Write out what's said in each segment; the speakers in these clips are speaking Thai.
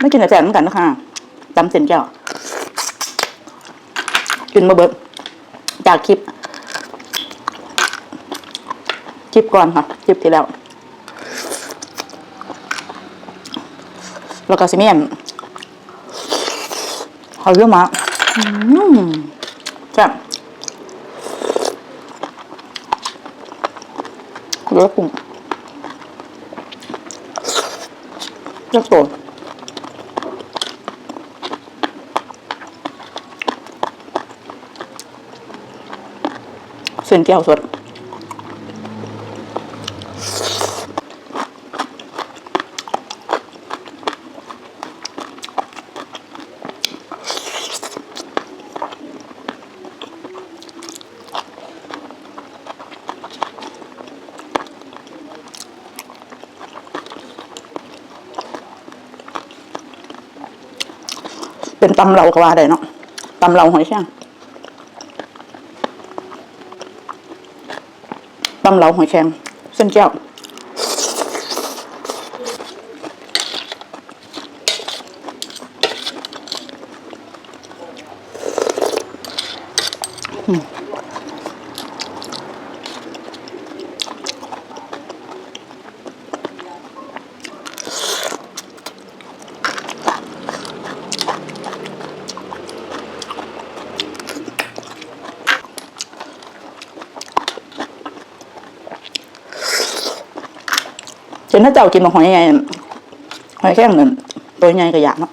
ไม่กินแต่แจเหมือนกันนะคะตำเส้นแก้วกินมาเบิดจากคลิป คลิปก่อนค่ะ คลิปที่แล้ว แล้วก็ซิเมียนเขาเยอะมากอืมแซ่บเลือกุ้งเลือกตัว ส้นแก้วสด เป็นตำเราก็ว่าได้เนาะตำเราหอยแครงตำเหลาหอยแครงเส้นแก้วอืม เห็นถ้าเจ้ากินมาหอยใหญ่หอยแครงเนี่ยตัวใหญ่ก็อยากเนาะ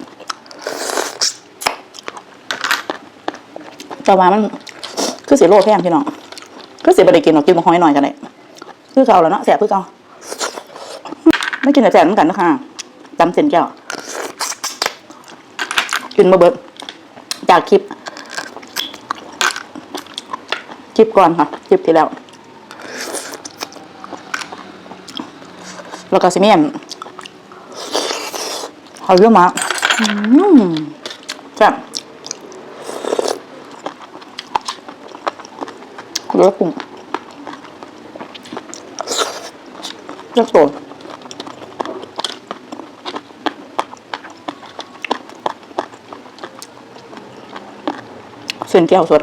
แต่ว่ามันคือเสียโลแพงพี่น้องคือสียบริกินหรอกกินมาหอยหน่อยกันเลยคือเก่าแล้วเนาะแสบคือเก่าไม่กินแต่แสบเหมือนกันนะคะตำเส้นแก้วกินมาเบิดจากคลิป คลิปก่อนค่ะ คลิปที่แล้ว แล้วก็ซิเมียนเขาเยอะมากอืมแซ่บเลือกุ้งเลือกตัวเส้นแก้วสด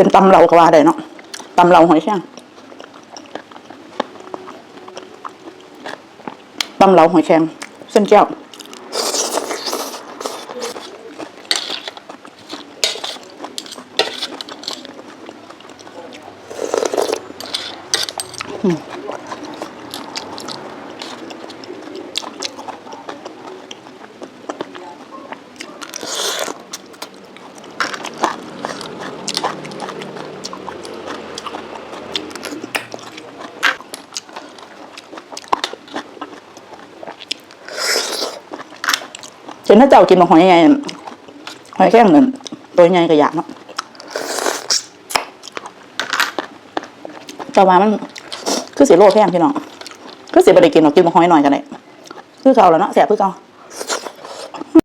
เป็นตำเราก็ว่าได้เนาะตำเราหอยแครงตำเราหอยแครงเส้นแก้วอืม เห็นถ้าเจ้ากินมาหอยใหญ่หอยแครงเนี่ยตัวใหญ่ก็อยากเนาะแต่ว่ามันคือสีโลแพงพี่น้องคือสีบริกินเรากกินมาหอยหน่อยกันเลยคือเขาแล้วเนาะแสบคือเก่า